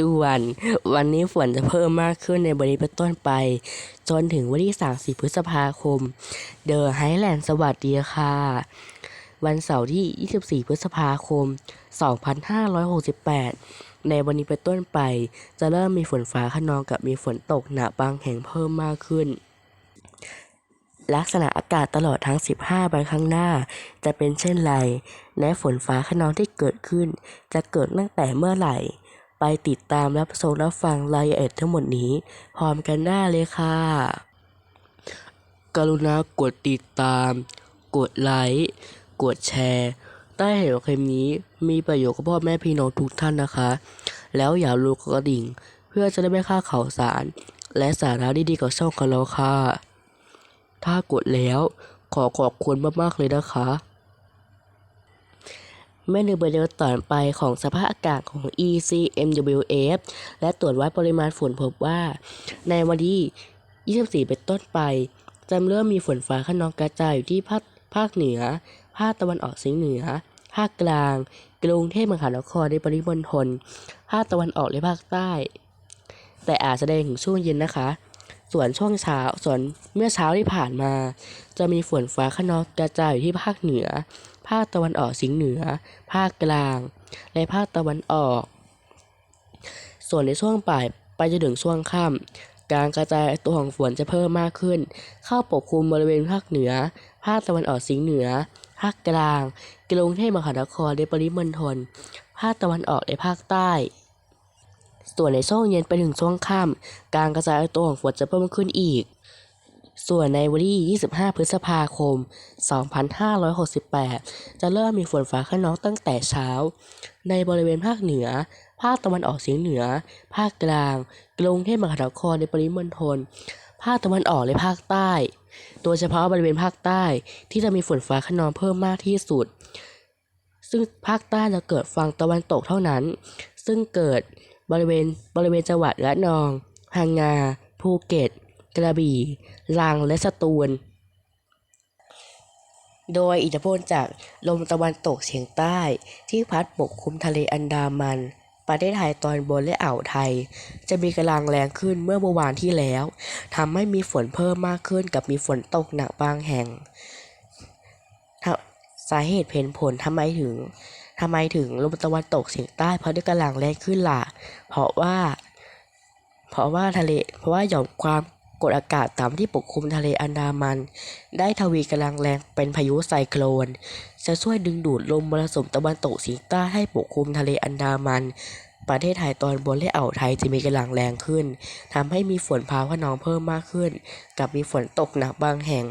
ด่วน วันนี้ฝนจะเพิ่มมากขึ้นในวันนี้เป็นต้นไป จนถึงวันที่ 30 พฤษภาคม เดอะไฮแลนด์สวัสดีค่ะ วันเสาร์ที่ 24 พฤษภาคม 2568 ในวันนี้เป็นต้นไป จะเริ่มมีฝนฟ้าขนองกับมีฝนตกหนักบางแห่งเพิ่มมากขึ้นลักษณะอากาศตลอดทั้ง 15 วันข้างหน้า จะเป็นเช่นไร และฝนฟ้าขนองที่เกิดขึ้น จะเกิดตั้งแต่เมื่อไหร่ ไปติดตามรับชมรับฟังรายละเอียดทั้งหมดนี้ พร้อมกันได้เลยค่ะ กรุณากดติดตาม กดไลค์ กดแชร์ใต้เห็นคลิปนี้มีประโยชน์กับพ่อแม่พี่น้องทุกท่านนะคะ แล้วอย่าลืมกดกระดิ่ง เพื่อจะได้ไม่พลาข่าวสาร และสาระดีๆกับช่องของเราค่ะ ถ้ากดแล้วขอขอบคุณมากๆเลยนะคะ เมื่อในบรรยากาศต่อไปของสภาพอากาศของ ECMWF และตรวจวัดปริมาณฝนพบว่า ในวันที่ 24 เป็นต้นไปจะเริ่มมีฝนฟ้าขนองกระจายอยู่ที่ภาคภาคเหนือ ภาคตะวันออกเฉียงเหนือ ภาคกลาง กรุงเทพมหานครในปริมณฑลภาคตะวันออกและภาคใต้ แต่อาจแสดงถึงช่วงเย็นนะคะ ส่วนช่วงเช้าส่วนเมื่อเช้าที่ผ่านมา จะมีฝนฟ้าขนองกระจายอยู่ที่ภาคเหนือ ภาคตะวันออกเฉียงเหนือ ภาคกลาง และภาคตะวันออก ส่วนในช่วงบ่ายไปจนถึงช่วงค่ำการกระจายตัวของฝนจะเพิ่มมากขึ้น เข้าปกคลุมบริเวณภาคเหนือ ภาคตะวันออกเฉียงเหนือ ภาคกลางกรุงเทพมหานครและปริมณฑลภาคตะวันออกและภาคใต้ ส่วนในช่วงเย็นไปถึงช่วงค่ำการกระจายตัวของฝนจะเพิ่มขึ้นอีก ส่วนในวันที่ 25 พฤษภาคม 2568 จะเริ่มมีฝนฟ้าขนองตั้งแต่เช้า ในบริเวณภาคเหนือ ภาคตะวันออกเฉียงเหนือ ภาคกลาง กรุงเทพมหานครในปริมณฑล ภาคตะวันออกและภาคใต้ โดยเฉพาะบริเวณภาคใต้ที่จะมีฝนฟ้าขนองเพิ่มมากที่สุด ซึ่งภาคใต้จะเกิดฝั่งตะวันตกเท่านั้น ซึ่งเกิด บริเวณบริเวณจังหวัดระนองพังงา ภูเก็ต กระบี่ตรังและสตูล โดยอิทธิพลจากลมตะวันตกเฉียงใต้ ที่พัดปกคลุมทะเลอันดามัน ประเทศไทยตอนบนและอ่าวไทย จะมีกำลังแรงขึ้นเมื่อเมื่อวานที่แล้วทำให้มีฝนเพิ่มมากขึ้นกับมีฝนตกหนักบางแห่งสาเหตุเป็นผลทำไมถึง ทำไมถึงลมตะวันตกเฉียงใต้เพราะด้กำลังแรงขึ้นล่ะ เพราะว่า เพราะว่าทะเล เพราะว่าหย่อมความกดอากาศต่ำที่ปกคลุมทะเลอันดามัน ได้ทวีกำลังแรงเป็นพายุไซโคลน จะช่วยดึงดูดลมมรสุมตะวันตกเฉียงใต้ให้ปกคลุมทะเลอันดามัน ประเทศไทยตอนบนและอ่าวไทยจะมีกำลังแรงขึ้นทำให้มีฝนฟ้าขนองเพิ่มมากขึ้น กับมีฝนตกหนักบางแห่ง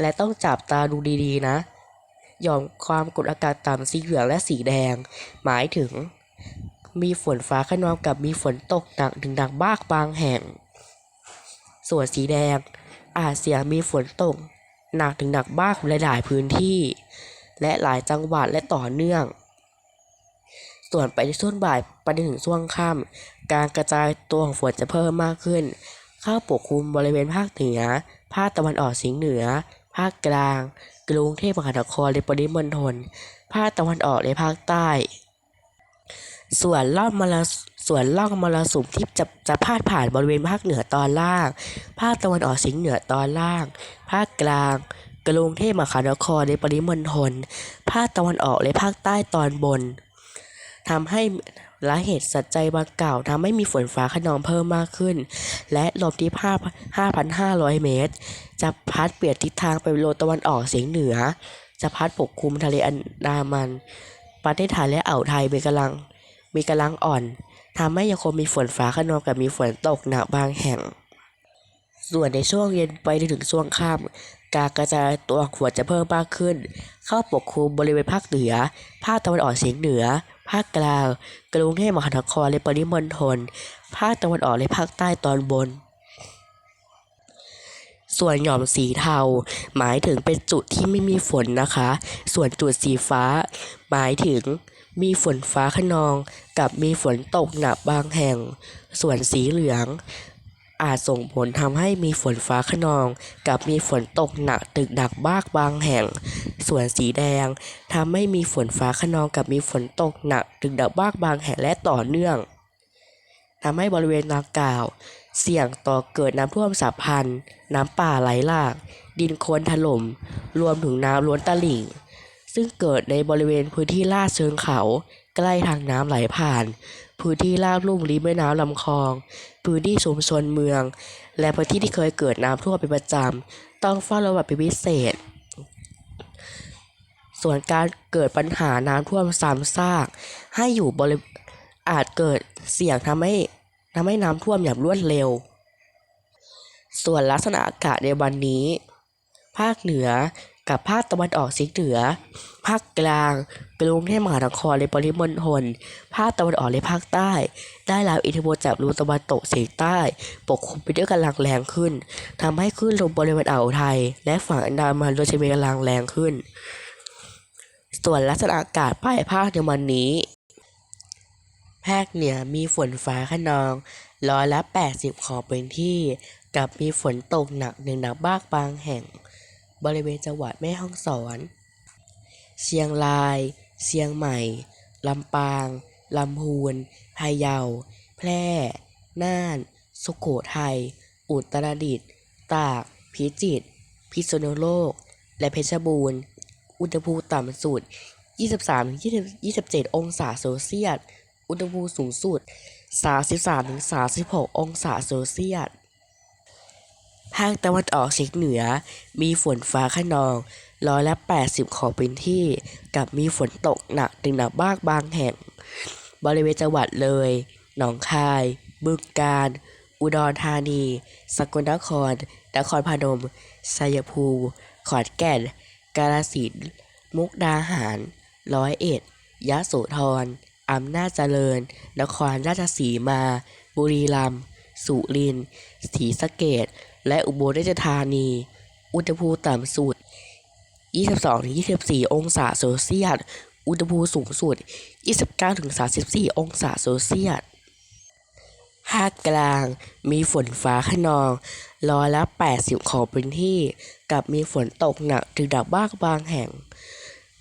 และต้องจับตาดูดีๆนะ หย่อมความกดอากาศต่ำสีเหลืองและสีแดง หมายถึง มีฝนฟ้าขนองกับมีฝนตกหนักถึงหนักมากบางแห่ง ส่วนสีแดง อาจเสี่ยงมีฝนตกหนักถึงหนักมากในหลายพื้นที่ และหลายจังหวัดและต่อเนื่อง ส่วนไปในช่วงบ่ายไปจนถึงช่วงค่ำการกระจายตัวของฝนจะเพิ่มมากขึ้น เข้าปกคลุมบริเวณภาคเหนือ ภาคตะวันออกเฉียงเหนือ ภาคกลาง กรุงเทพมหานครและปริมณฑลภาคตะวันออกและภาคใต้ ส่วนล่องมรส่วนล่องมรสุมที่จะจะพาดผ่านบริเวณภาคเหนือตอนล่าง ภาคตะวันออกเฉียงเหนือตอนล่าง ภาคกลางกรุงเทพมหานครและปริมณฑลภาคตะวันออกและภาคใต้ตอนบนทำให้ สาเหตุสัจจัยบางกล่าวทำให้มีฝนฟ้าขนองเพิ่มมากขึ้น และลมที่5,500 เมตร จะพัดเปลี่ยนทิศทางไปโลตะวันออกเฉียงเหนือ จะพัดปกคลุมทะเลอันดามัน ประเทศไทยและอ่าวไทยมีกำลังมีกำลังอ่อนทำให้ยังคงมีฝนฟ้าขนองกับมีฝนตกหนักบางแห่ง ส่วนในช่วงเย็นไปจนถึงช่วงค่ำการกระจายตัวของฝนจะเพิ่มมากขึ้น เข้าปกคลุมบริเวณภาคเหนือ ภาคตะวันออกเฉียงเหนือ ภาคกลาง กรุงเทพมหานครและปริมณฑล ภาคตะวันออกและภาคใต้ตอนบน ส่วนหย่อมสีเทา หมายถึงเป็นจุดที่ไม่มีฝนนะคะ ส่วนจุดสีฟ้า หมายถึงมีฝนฟ้าขนอง กับมีฝนตกหนักบางแห่ง ส่วนสีเหลือง อาจส่งผลทำให้มีฝนฟ้าขนอง กับมีฝนตกหนักตึกดักบ้างบางแห่ง ส่วนสีแดงทำให้มีฝนฟ้าขนองกับมีฝนตกหนักตึกดักบ้างบางแห่งและต่อเนื่องทำให้บริเวณดังกล่าว เสี่ยงต่อเกิดน้ำท่วมฉับพันน้ำป่าไหลหลาก ดินโคลนถล่ม รวมถึงน้ำล้นตลิ่ง ซึ่งเกิดในบริเวณพื้นที่ลาดเชิงเขา ใกล้ทางน้ำไหลผ่าน พื้นที่ราบลุ่มริมแม่น้ำลำคลอง พื้นที่ชุมชนเมือง และพื้นที่ที่เคยเกิดน้ำท่วมเป็นประจำต้องเฝ้าระวังเป็นพิเศษ ส่วนการเกิดปัญหาน้ำท่วมซ้ำซาก ให้อยู่บริอาจเกิดเสี่ยงทำให้ทำให้น้ำท่วมอย่างรวดเร็ว ส่วนลักษณะอากาศในวันนี้ ภาคเหนือ กับภาคตะวันออกเฉียงเหนือ ภาคกลางกรุงเทพมหานครและปริมณฑล ภาคตะวันออกและภาคใต้ ได้รับอิทธิพลจากลมตะวันตกเฉียงใต้ ปกคลุมไปด้วยกำลังแรงขึ้นทำให้คลื่นลมบริเวณอ่าวไทย และฝั่งอันดามันโดยจะมีกำลังแรงขึ้น ส่วนลักษณะอากาศภายภาคในวันนี้ ภาคเหนือมีฝนฟ้าขนองร้อยละ 80 ของพื้นที่ กับมีฝนตกหนักหนึ่งหนักบ้างบางแห่ง บริเวณจังหวัดแม่ฮ่องสอน เชียงราย เชียงใหม่ ลำปาง ลำพูนพะเยา แพร่ น่าน สุโขทัย อุตรดิตถ์ ตาก พิจิตร พิษณุโลก และเพชรบูรณ์ อุณหภูมิต่ำสุด 23-27 องศาเซลเซียส อุณหภูมิสูงสุด 33-36 องศาเซลเซียส ภาคตะวันออกเฉียงเหนือ มีฝนฟ้าขนองร้อยละ 80 ของพื้นที่ กับมีฝนตกหนักถึงหนักบ้างบางแห่ง บริเวณจังหวัดเลย หนองคาย บึงกาฬ อุดรธานี สกลนคร นครพนม ชัยภูมิ ขอนแก่น กาฬสินธุ์ มุกดาหาร ร้อยเอ็ด ยะโสธร อำนาจเจริญ นครราชสีมา บุรีรัมย์ สุรินทร์ ศรีสะเกษ และอุบลราชธานี อุณหภูมิต่ำสุด 22-24 องศาเซลเซียส อุณหภูมิสูงสุด 29-34 องศาเซลเซียสภาคกลางมีฝนฟ้าขนองร้อยละ 80 ของพื้นที่ กับมีฝนตกหนักถึงหนักบ้างบางแห่ง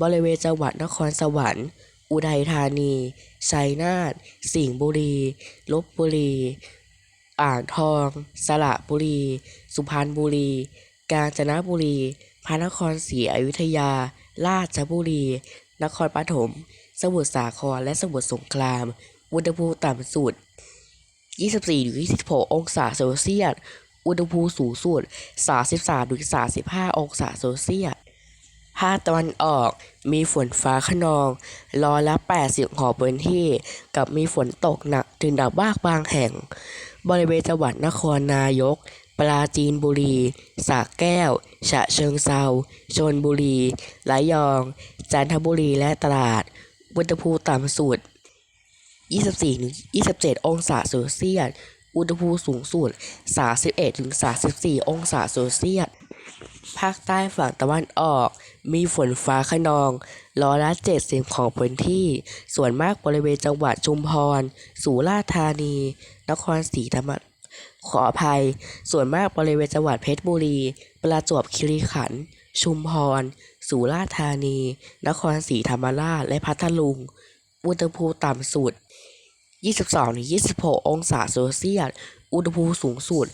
บริเวณจังหวัดนครสวรรค์ อุทัยธานี ชัยนาท สิงห์บุรี ลบบุรี อ่างทอง สระบุรี สุพรรณบุรี กาญจนบุรี พระนครศรีอยุธยา ราชบุรี นครปฐม สมุทรสาคร และสมุทรสงคราม อุณหภูมิต่ำสุด 24-26 องศาเซลเซียส อุณหภูมิสูงสุด 33-35 องศาเซลเซียสภาคตะวันออกมีฝนฟ้าขนองร้อยละ 80 ของพื้นที่ กับมีฝนตกหนักถึงหนักบ้างบางแห่ง บริเวณจังหวัดนครนายก ปราจีนบุรีสระแก้ว ฉะเชิงเซาชลบุรีระยอง จันทบุรีและตราดอุณหภูมิต่ำสุด 24-27 องศาเซลเซียส อุณหภูมิสูงสุด 31-34 องศาเซลเซียส ภาคใต้ฝั่งตะวันออก มีฝนฟ้าขนองร้อยละ70ของพื้นที่ ส่วนมากบริเวณจังหวัดชุมพร สุราษฎร์ธานี นครศรีธรรมราชขออภัย ส่วนมากบริเวณจังหวัดเพชรบุรี ประจวบคีรีขันธ์ ชุมพร สุราษฎร์ธานี นครศรีธรรมราช และพัทลุง อุณหภูมิต่ำสุด 22-26 องศาเซลเซียส อุณหภูมิสูงสุด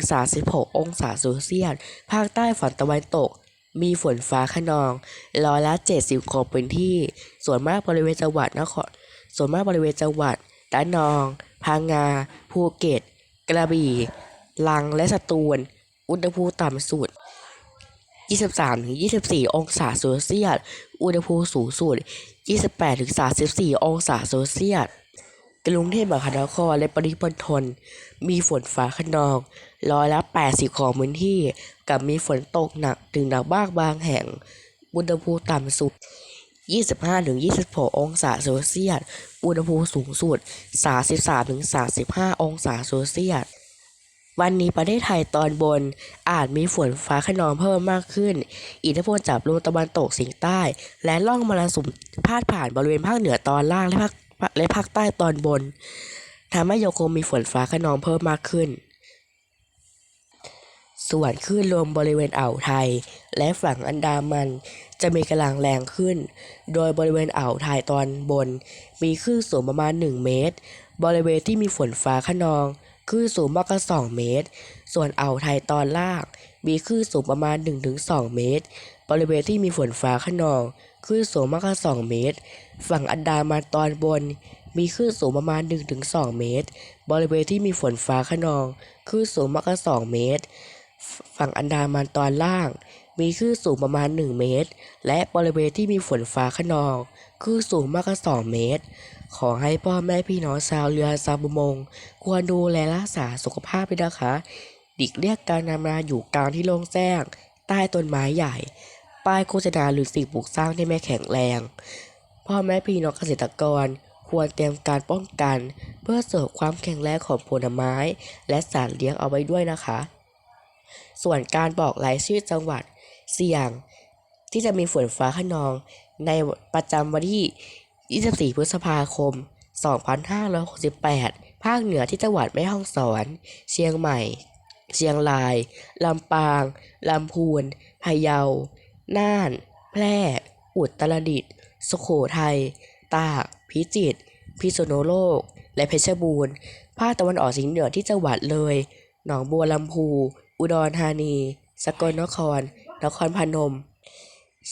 32-36 องศาเซลเซียส ภาคใต้ฝั่งตะวันตก มีฝนฟ้าขนองร้อยละ70ของพื้นที่ ส่วนมากบริเวณจังหวัดนครส่วนมากบริเวณจังหวัดระนอง พังงา ภูเก็ต กระบี่ลัง และสตูล อุณหภูมิต่ำสุด 23-24 องศาเซลเซียส อุณหภูมิสูงสุด 28-34 องศาเซลเซียส กรุงเทพมหานครและปริมณฑลมีฝนฟ้าขนองร้อยละ80 ของพื้นที่ กับมีฝนตกหนักถึงหนักบ้างบางแห่ง อุณหภูมิต่ำสุด 25-26 องศาเซลเซียส อุณหภูมิสูงสุด 33-35 องศาเซลเซียส วันนี้ประเทศไทยตอนบนอาจมีฝนฟ้าขนองเพิ่มมากขึ้น อิทธิพลจากลมตะวันตกเฉียงใต้ และล่องมรสุมพาดผ่านบริเวณภาคเหนือตอนล่างและภาค และภาคใต้ตอนบนทำให้ยังคงมีฝนฟ้าขนองเพิ่มมากขึ้น ส่วนคลื่นลมบริเวณอ่าวไทย และฝั่งอันดามันจะมีกำลังแรงขึ้น โดยบริเวณอ่าวไทยตอนบน มีคลื่นสูงประมาณ 1 เมตร บริเวณที่มีฝนฟ้าขนองคลื่นสูงมากกว่า2เมตร ส่วนอ่าวไทยตอนล่าง มีคลื่นสูงประมาณ 1-2 เมตร บริเวณที่มีฝนฟ้าขนอง คลื่นสูงมากกว่า 2 เมตร ฝั่งอันดามันตอนบน มีคลื่นสูงประมาณ 1-2 เมตร บริเวณที่มีฝนฟ้าขนองคลื่นสูงมากกว่า 2 เมตร ฝั่งอันดามันตอนล่าง มีคลื่นสูงประมาณ 1 เมตร และบริเวณที่มีฝนฟ้าขนองคลื่นสูงมากกว่า 2 เมตร ขอให้พ่อแม่พี่น้องชาวเรือชาวประมง ควรดูแลรักษาสุขภาพด้วยนะคะดิกเรียกการนำนาอยู่กลางที่โล่งแจ้ง ใต้ต้นไม้ใหญ่ ป้ายโฆษณาหรือสิ่งปลูกสร้างที่ไม่แข็งแรง พ่อแม่พี่น้องเกษตรกร ควรเตรียมการป้องกัน เพื่อเสริมความแข็งแรงของผลไม้ และสัตว์เลี้ยงเอาไว้ด้วยนะคะ ส่วนการบอกรายชื่อจังหวัดเสี่ยง ที่จะมีฝนฟ้าขนองในประจำวันที่ 24 พฤษภาคม 2568 ภาคเหนือที่จังหวัดแม่ฮ่องสอน เชียงใหม่ เชียงราย ลำปาง ลำพูน พะเยา น่าน แพร่ อุตรดิตถ์ สุโขทัย ตาก พิจิตร พิษณุโลก และเพชรบูรณ์ ภาคตะวันออกเฉียงเหนือที่จังหวัดเลย หนองบัวลำพู อุดรธานี สกลนคร นครพนม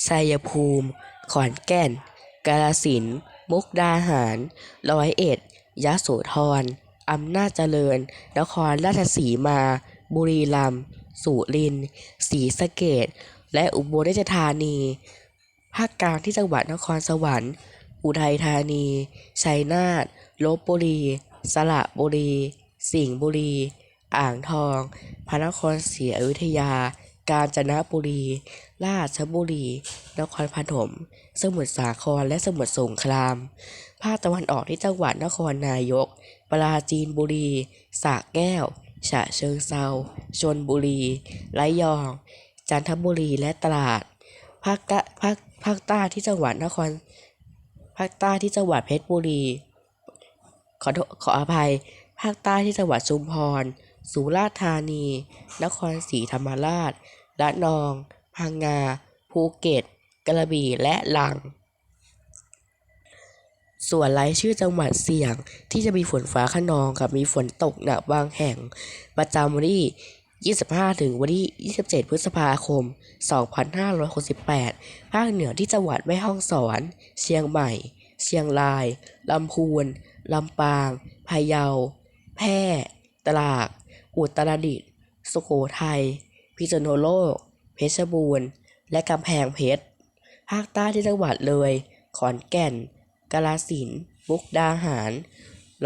ชัยภูมิ ขอนแก่น กาฬสินธุ์ มุกดาหาร ร้อยเอ็ด ยะโสธร อำนาจเจริญ นครราชสีมา บุรีรัมย์ สุรินทร์ ศรีสะเกษ และอุบลราชธานี ภาคกลางที่จังหวัดนครสวรรค์ อุทัยธานี ชัยนาทลบบุรี สระบุรี สิงห์บุรี อ่างทอง พระนครศรีอยุธยา กาญจนบุรี ราชบุรี นครปฐม สมุทรสาคร และสมุทรสงคราม ภาคตะวันออกที่จังหวัดนครนายก ปราจีนบุรีสระแก้ว ฉะเชิงเซาชนบุรี ระยอง จันทบุรีและตราด ภาคใต้ภาคภาคใต้ที่จังหวัดนคร ภาคใต้ที่จังหวัดเพชรบุรี ขอขออภัย ภาคใต้ที่จังหวัดชุมพร สุราษฎร์ธานี นครศรีธรรมราชระนอง พังงา ภูเก็ต กระบี่ และตรัง ส่วนรายชื่อจังหวัดเสี่ยงที่จะมีฝนฟ้าขนองกับมีฝนตกหนักบางแห่ง ประจำวันที่ 25 ถึงวันที่ 27 พฤษภาคม 2568 ภาคเหนือที่จังหวัดแม่ฮ่องสอน เชียงใหม่ เชียงราย ลำพูน ลำปาง พะเยา แพร่ ตราก อุตรดิตถ์ สุโขทัย พิษณุโลก เพชรบูรณ์ และกำแพงเพชร ภาคใต้ที่จังหวัดเลย ขอนแก่น กาฬสินธุ์มุกดาหาร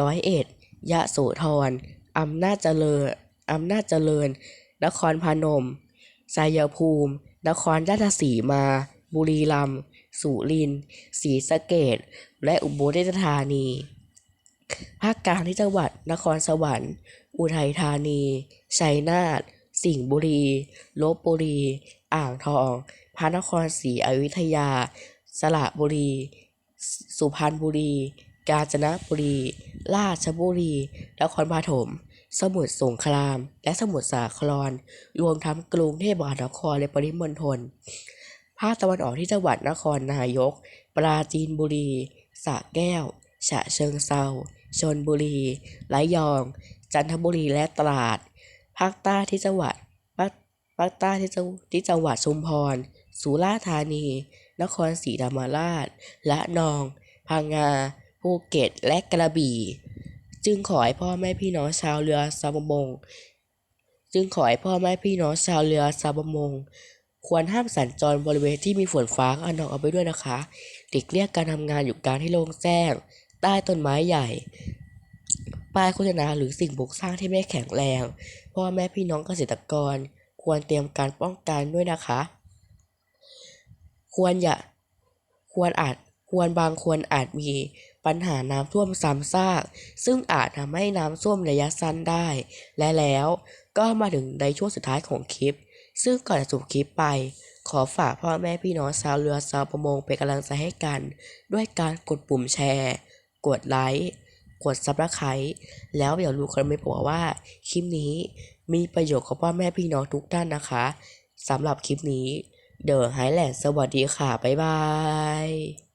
ร้อยเอ็ด ยะโสธร อำนาจเจริญ อำนาจเจริญ นครพนมชัยภูมิ นครราชสีมา บุรีรัมย์ สุรินทร์ ศรีสะเกษและอุบลราชธานี ภาคกลางที่จังหวัด นครสวรรค์ อุทัยธานี ชัยนาท สิงห์บุรี ลบบุรี อ่างทอง พระนครศรีอยุธยา สระบุรี สุพรรณบุรี กาญจนบุรี ราชบุรี นครปฐม สมุทรสงคราม และสมุทรสาคร รวมทั้งกรุงเทพมหานครและปริมณฑล ภาคตะวันออกที่จังหวัดนครนายก ปราจีนบุรีสระแก้ว ฉะเชิงเซาชนบุรีระยอง จันทบุรีและตราด ภาคใต้ที่จังหวัดภาคใต้ที่จังที่จังหวัดชุมพร สุราษฎร์ธานี นครศรีธรรมราช และนอง พังงา ภูเก็ต และกระบี่ จึงขอให้พ่อแม่พี่น้องชาวเรือชาวประมง จึงขอให้พ่อแม่พี่น้องชาวเรือชาวประมง ควรห้ามสัญจรบริเวณที่มีฝนฟ้าขนองเอาไปด้วยนะคะหลีกเลี่ยงการทำงานอยู่กลางที่โล่งแจ้ง ใต้ต้นไม้ใหญ่ ป้ายโฆษณาหรือสิ่งปลูกสร้างที่ไม่แข็งแรง พ่อแม่พี่น้องเกษตรกร ควรเตรียมการป้องกันด้วยนะคะ ควรอย่าควรอาจควรบางควรอาจมี ปัญหาน้ำท่วมซ้ำซาก ซึ่งอาจทำให้น้ำท่วมระยะสั้นได้ และแล้วก็มาถึงในช่วงสุดท้ายของคลิป ซึ่งก่อนจะจบคลิปไป ขอฝากพ่อแม่พี่น้องชาวเรือชาวประมงเป็นกำลังใจให้กัน ด้วยการกดปุ่มแชร์ กดไลค์ กด subscribe แล้วอย่าลืมคอมเมนต์บอกว่าคลิปนี้มีประโยชน์กับพ่อแม่พี่น้องทุกท่านนะคะสำหรับคลิปนี้เดอะไฮแลนด์สวัสดีค่ะ บ๊ายบาย